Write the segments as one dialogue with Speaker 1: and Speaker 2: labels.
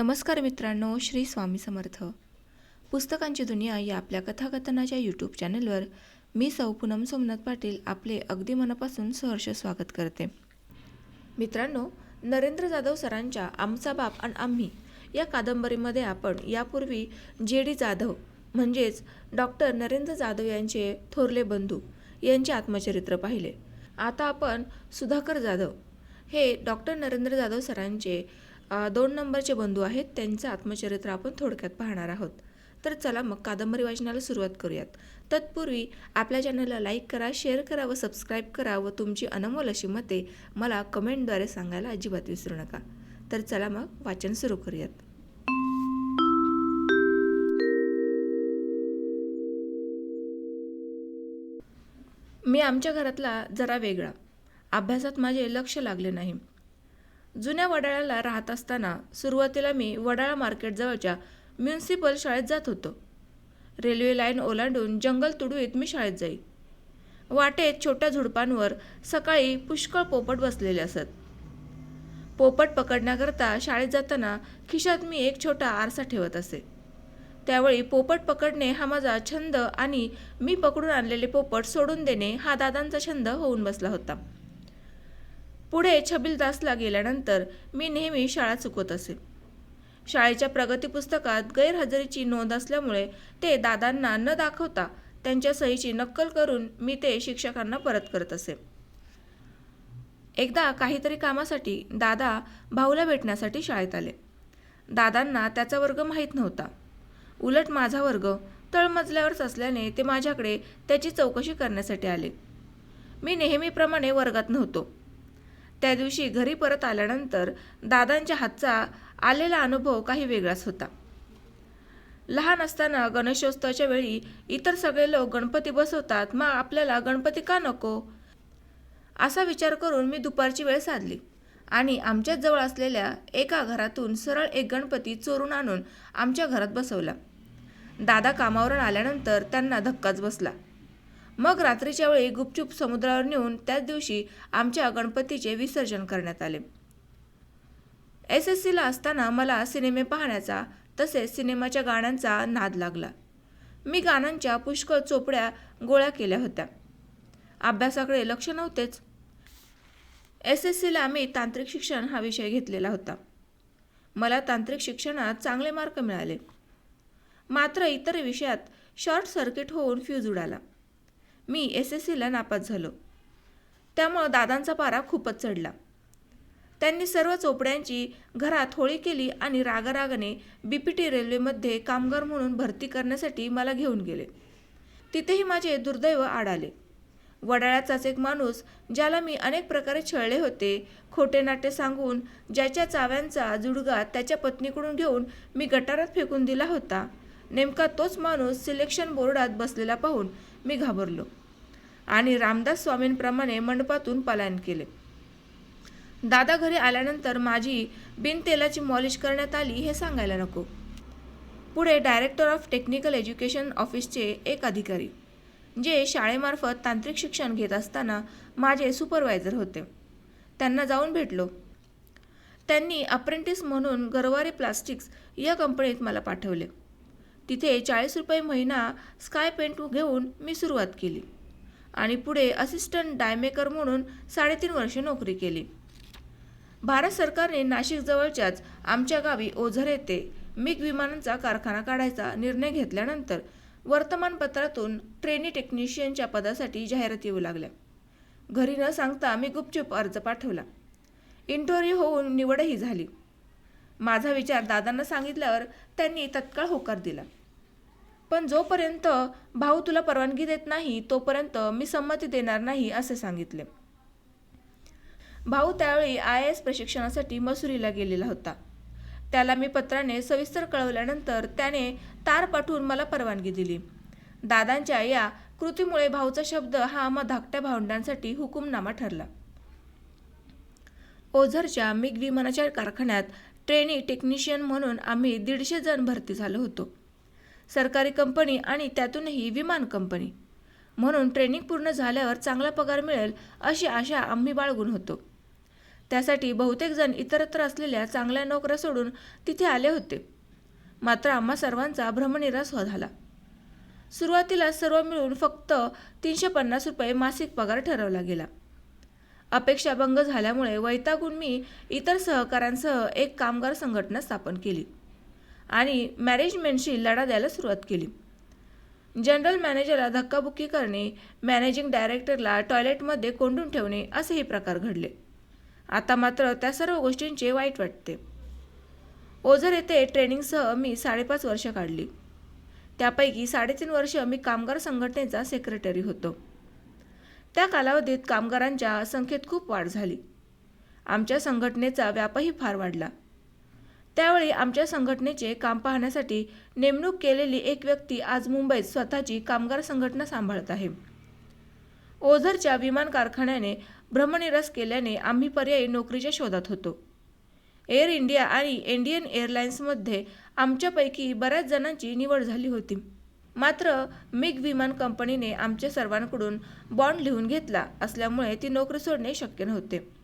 Speaker 1: नमस्कार मित्रांनो श्री स्वामी समर्थ. पुस्तकांची दुनिया या आपल्या कथाकथनाच्या यूट्यूब चॅनलवर मी सौ पूनम सोमनाथ पाटील आपले अगदी मनापासून सहर्ष स्वागत करते. मित्रांनो नरेंद्र जाधव सरांच्या आमचा बाप आणि आम्ही या कादंबरीमध्ये आपण यापूर्वी जे डी जाधव म्हणजेच डॉक्टर नरेंद्र जाधव यांचे थोरले बंधू यांचे आत्मचरित्र पाहिले. आता आपण सुधाकर जाधव हे डॉक्टर नरेंद्र जाधव सरांचे दोन नंबरचे बंधू आहेत. त्यांचं आत्मचरित्र आपण थोडक्यात पाहणार आहोत. तर चला मग कादंबरी वाचनाला सुरुवात करूयात. तत्पूर्वी आपल्या चॅनलला लाईक करा शेअर करा व सबस्क्राईब करा व तुमची अनमोल अशी मते मला कमेंटद्वारे सांगायला अजिबात विसरू नका. तर चला मग वाचन सुरू करूयात. मी आमच्या घरातला जरा वेगळा. अभ्यासात माझे लक्ष लागले नाही. जुन्या वडाळ्याला राहत असताना सुरुवातीला मी वडाळा मार्केटजवळच्या म्युन्सिपल शाळेत जात होतो. रेल्वे लाईन ओलांडून जंगल तुडवीत मी शाळेत जाई. वाटेत छोट्या झुडपांवर सकाळी पुष्कळ पोपट बसलेले असत. पोपट पकडण्याकरता शाळेत जाताना खिशात मी एक छोटा आरसा ठेवत असे. त्यावेळी पोपट पकडणे हा माझा छंद आणि मी पकडून आणलेले पोपट सोडून देणे हा दादांचा छंद होऊन बसला होता. पुढे छबिलदासला गेल्यानंतर मी नेहमी शाळा चुकवत असे. शाळेच्या प्रगती पुस्तकात गैरहजेरीची नोंद असल्यामुळे ते दादांना न दाखवता त्यांच्या सहीची नक्कल करून मी ते शिक्षकांना परत करत असे. एकदा काहीतरी कामासाठी दादा भाऊला भेटण्यासाठी शाळेत आले. दादांना त्याचा वर्ग माहीत नव्हता. उलट माझा वर्ग तळमजल्यावरच असल्याने ते माझ्याकडे त्याची चौकशी करण्यासाठी आले. मी नेहमीप्रमाणे वर्गात नव्हतो. त्या दिवशी घरी परत आल्यानंतर दादांच्या हातचा आलेला अनुभव काही वेगळाच होता. लहान असताना गणेशोत्सवाच्या वेळी इतर सगळे लोक गणपती बसवतात मग आपल्याला गणपती का नको? असा विचार करून मी दुपारची वेळ साधली आणि आमच्याच जवळ असलेल्या एका घरातून सरळ एक गणपती चोरून आणून आमच्या घरात बसवला. दादा कामावरून आल्यानंतर त्यांना धक्काच बसला. मग रात्रीच्या वेळी गुपचूप समुद्रावर नेऊन त्याच दिवशी आमच्या गणपतीचे विसर्जन करण्यात आले. एस एस सीला असताना मला सिनेमे पाहण्याचा तसेच सिनेमाच्या गाण्यांचा नाद लागला. मी गाण्यांच्या पुष्कळ चोपड्या गोळ्या केल्या होत्या. अभ्यासाकडे लक्ष नव्हतेच. एस एस सीला मी तांत्रिक शिक्षण हा विषय घेतलेला होता. मला तांत्रिक शिक्षणात चांगले मार्क मिळाले. मात्र इतर विषयात शॉर्ट सर्किट होऊन फ्यूज उडाला. मी एस एस सीला नापास झालो. त्यामुळं दादांचा पारा खूपच चढला. त्यांनी सर्व चोपड्यांची घरात होळी केली आणि रागारागाने बी पी टी रेल्वेमध्ये कामगार म्हणून भरती करण्यासाठी मला घेऊन गेले. तिथेही माझे दुर्दैव आडाले वडाळ्याचाच एक माणूस ज्याला मी अनेक प्रकारे छळले होते खोटे नाटे सांगून ज्याच्या चाव्यांचा जुडगा त्याच्या पत्नीकडून घेऊन मी गटारात फेकून दिला होता नेमका तोच माणूस सिलेक्शन बोर्डात बसलेला पाहून मी घाबरलो. आणि रामदास स्वामींप्रमाणे मंडपातून पलायन केले. दादा घरी आल्यानंतर माझी बिनतेलाची मॉलिश करण्यात आली हे सांगायला नको. पुढे डायरेक्टर ऑफ टेक्निकल एज्युकेशन ऑफिसचे एक अधिकारी जे शाळेमार्फत तांत्रिक शिक्षण घेत असताना माझे सुपरवायझर होते. त्यांना जाऊन भेटलो. त्यांनी अप्रेंटिस म्हणून गरवारे प्लास्टिक्स या कंपनीत मला पाठवले. तिथे चाळीस रुपये महिना स्काय पेंट घेऊन मी सुरुवात केली. आणि पुढे असिस्टंट डायमेकर म्हणून साडेतीन वर्षे नोकरी केली. भारत सरकारने नाशिकजवळच्याच आमच्या गावी ओझर येथे मिग विमानांचा कारखाना काढायचा निर्णय घेतल्यानंतर वर्तमानपत्रातून ट्रेनी टेक्निशियनच्या पदासाठी जाहिरात येऊ लागल्या. घरी न सांगता मी गुपचूप अर्ज पाठवला. इंटरव्ह्यू होऊन निवडही झाली. माझा विचार दादांना सांगितल्यावर त्यांनी तत्काळ होकार दिला. पण जोपर्यंत भाऊ तुला परवानगी देत नाही तोपर्यंत मी संमती देणार नाही असे सांगितले. भाऊ त्यावेळी आय एस प्रशिक्षणासाठी मसुरीला गेलेला होता. त्याला मी पत्राने सविस्तर कळवल्यानंतर त्याने तार पाठवून मला परवानगी दिली. दादांच्या या कृतीमुळे भाऊचा शब्द हा आम्हा धाकट्या भावंडांसाठी हुकुमनामा ठरला. ओझरच्या मिग विमानाच्या कारखान्यात ट्रेनी टेक्निशियन म्हणून आम्ही दीडशे जण भरती झालो होतो. सरकारी कंपनी आणि त्यातूनही विमान कंपनी. म्हणून ट्रेनिंग पूर्ण झाल्यावर चांगला पगार मिळेल अशी आशा आम्ही बाळगून होतो. त्यासाठी बहुतेक जण इतरत्र असलेल्या चांगल्या नोकऱ्या सोडून तिथे आले होते. मात्र आम्हा सर्वांचा भ्रमनिरास झाला. सुरुवातीला सर्व मिळून फक्त तीनशे पन्नास रुपये मासिक पगार ठरवला गेला. अपेक्षाभंग झाल्यामुळे वैतागून मी इतर सहकाऱ्यांसह एक कामगार संघटना स्थापन केली. आणि मॅनेजमेंटशी लढा द्यायला सुरुवात केली. जनरल मॅनेजरला धक्काबुक्की करणे मॅनेजिंग डायरेक्टरला टॉयलेटमध्ये कोंडून ठेवणे असेही प्रकार घडले. आता मात्र त्या सर्व गोष्टींचे वाईट वाटते. ओझर येथे ट्रेनिंगसह मी साडेपाच वर्ष काढली. त्यापैकी साडेतीन वर्ष मी कामगार संघटनेचा सेक्रेटरी होतो. त्या कालावधीत कामगारांच्या संख्येत खूप वाढ झाली. आमच्या संघटनेचा व्यापही फार वाढला. त्यावेळी आमच्या संघटनेचे काम पाहण्यासाठी नेमणूक केलेली एक व्यक्ती आज मुंबईत स्वतःची कामगार संघटना सांभाळत आहे. ओझरच्या विमान कारखान्याने भ्रमनिरस केल्याने आम्ही पर्यायी नोकरीच्या शोधात होतो. एअर इंडिया आणि इंडियन एअरलाइन्समध्ये आमच्यापैकी बऱ्याच जणांची निवड झाली होती. मात्र मिग विमान कंपनीने आमच्या सर्वांकडून बॉन्ड लिहून घेतला असल्यामुळे ती नोकरी सोडणे शक्य नव्हते.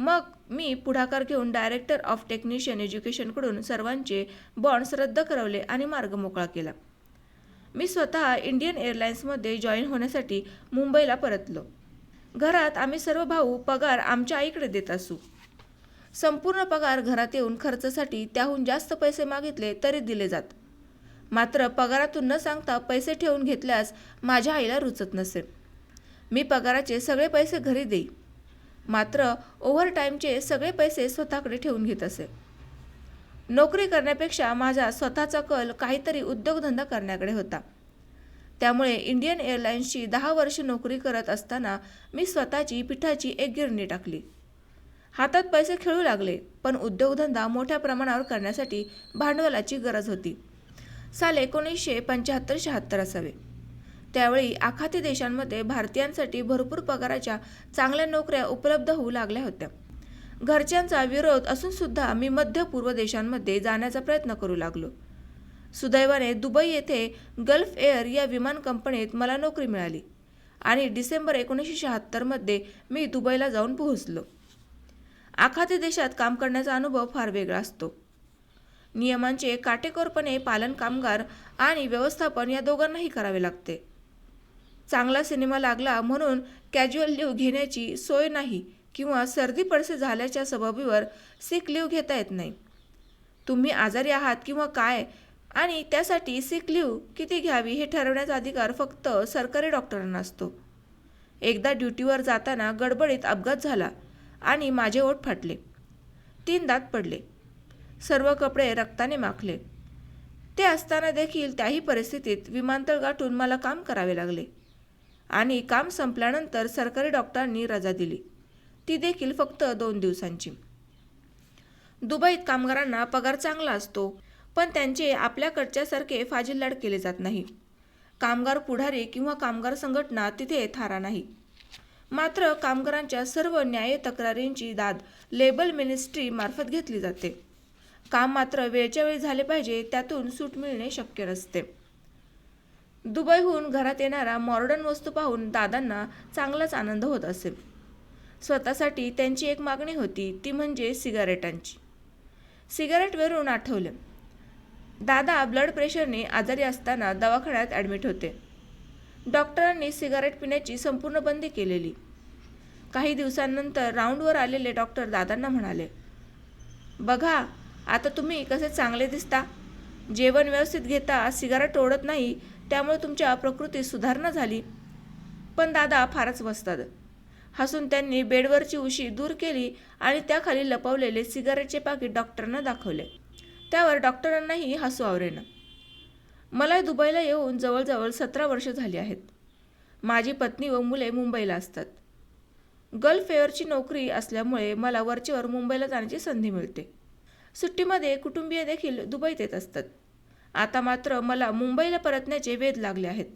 Speaker 1: मग मी पुढाकार घेऊन डायरेक्टर ऑफ टेक्निशियन एज्युकेशनकडून सर्वांचे बॉन्ड्स रद्द करवले आणि मार्ग मोकळा केला. मी स्वतः इंडियन एअरलाइन्समध्ये जॉईन होण्यासाठी मुंबईला परतलो. घरात आम्ही सर्व भाऊ पगार आमच्या आईकडे देत असू. संपूर्ण पगार घरात येऊन खर्चासाठी त्याहून जास्त पैसे मागितले तरी दिले जात. मात्र पगारातून न सांगता पैसे ठेवून घेतल्यास माझ्या आईला रुचत नसे. मी पगाराचे सगळे पैसे घरी देई. मात्र ओव्हरटाईमचे सगळे पैसे स्वतःकडे ठेवून घेत असे. नोकरी करण्यापेक्षा माझा स्वतःचा कल काहीतरी उद्योगधंदा करण्याकडे होता. त्यामुळे इंडियन एअरलाईन्सची दहा वर्ष नोकरी करत असताना मी स्वतःची पिठाची एक गिरणी टाकली. हातात पैसे खेळू लागले पण उद्योगधंदा मोठ्या प्रमाणावर करण्यासाठी भांडवलाची गरज होती. साल एकोणीसशे पंच्याहत्तर शहात्तर असावे. त्यावेळी आखाती देशांमध्ये भारतीयांसाठी भरपूर पगाराच्या चांगल्या नोकऱ्या उपलब्ध होऊ लागल्या होत्या. घरच्यांचा विरोध असून सुद्धा मी मध्य पूर्व देशांमध्ये जाण्याचा प्रयत्न करू लागलो. सुदैवाने दुबई येथे गल्फ एअर या विमान कंपनीत मला नोकरी मिळाली आणि डिसेंबर एकोणीसशे शहात्तरमध्ये मी दुबईला जाऊन पोहोचलो. आखाती देशात काम करण्याचा अनुभव फार वेगळा असतो. नियमांचे काटेकोरपणे पालन कामगार आणि व्यवस्थापन या दोघांनाही करावे लागते. चांगला सिनेमा लागला म्हणून कॅज्युअल लिव्ह घेण्याची सोय नाही किंवा सर्दी पडसे झाल्याच्या सबबीवर सिक लिव्ह घेता येत नाही. तुम्ही आजारी आहात किंवा काय आणि त्यासाठी सिक लिव्ह किती घ्यावी हे ठरवण्याचा अधिकार फक्त सरकारी डॉक्टरांना असतो एकदा ड्युटीवर जाताना गडबडीत अपघात झाला आणि माझे ओठ फाटले. तीन दात पडले. सर्व कपडे रक्ताने माखले. ते असताना देखील त्याही परिस्थितीत विमानतळ गाठून मला काम करावे लागले. आणि काम संपल्यानंतर सरकारी डॉक्टरांनी रजा दिली. ती देखील फक्त दोन दिवसांची. दुबईत कामगारांना पगार चांगला असतो पण त्यांचे आपल्याकडच्यासारखे फाजिल्लाड केले जात नाही. कामगार पुढारी किंवा कामगार संघटना तिथे थारा नाही. मात्र कामगारांच्या सर्व न्याय तक्रारींची दाद लेबल मिनिस्ट्री मार्फत घेतली जाते. काम मात्र वेळच्या वेळी झाले पाहिजे त्यातून सूट मिळणे शक्य नसते. दुबईहून घरात येणारा मॉडर्न वस्तू पाहून दादांना चांगलाच आनंद होत असेल. स्वतःसाठी त्यांची एक मागणी होती ती म्हणजे सिगारेटांची. सिगारेटवरून आठवलं. दादा ब्लड प्रेशरने आजारी असताना दवाखान्यात ॲडमिट होते. डॉक्टरांनी सिगारेट पिण्याची संपूर्ण बंदी केलेली. काही दिवसांनंतर राऊंडवर आलेले डॉक्टर दादांना म्हणाले बघा आता तुम्ही कसे चांगले दिसता. जेवण व्यवस्थित घेता सिगारेट ओढत नाही त्यामुळे तुमच्या प्रकृतीत सुधारणा झाली. पण दादा फारच बसतात हसून त्यांनी बेडवरची उशी दूर केली आणि त्याखाली लपवलेले सिगारेटचे पाकिट डॉक्टरांना दाखवले. त्यावर डॉक्टरांनाही हसू आवरेना. मला दुबईला येऊन जवळजवळ सतरा वर्ष झाली आहेत. माझी पत्नी व मुले मुंबईला असतात. गल्फ एअरची नोकरी असल्यामुळे मला वरचेवर मुंबईला जाण्याची संधी मिळते. सुट्टीमध्ये कुटुंबीय देखील दुबईत येत असतात. आता मात्र मला मुंबईला परतण्याचे वेध लागले आहेत.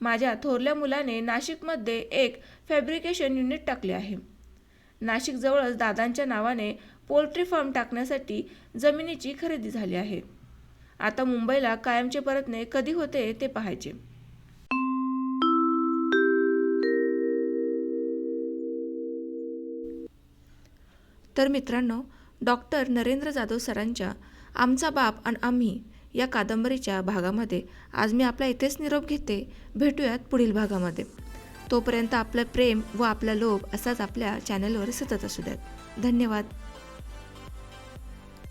Speaker 1: माझ्या थोरल्या मुलाने नाशिकमध्ये एक फॅब्रिकेशन युनिट टाकले आहे. नाशिकजवळच दादांच्या नावाने पोल्ट्री फार्म टाकण्यासाठी जमिनीची खरेदी झाली आहे. आता मुंबईला कायमचे परतणे कधी होते ते पाहायचे. तर मित्रांनो डॉक्टर नरेंद्र जाधव सरांच्या आमचा बाप आणि आम्ही या कादंबरीच्या भागामध्ये. आज मी आपला इथेच निरोप घेते. भेटूयात पुढील भागामध्ये. तोपर्यंत आपलं प्रेम व आपला लोभ असाच आपल्या चॅनलवर सतत असू द्यात. धन्यवाद.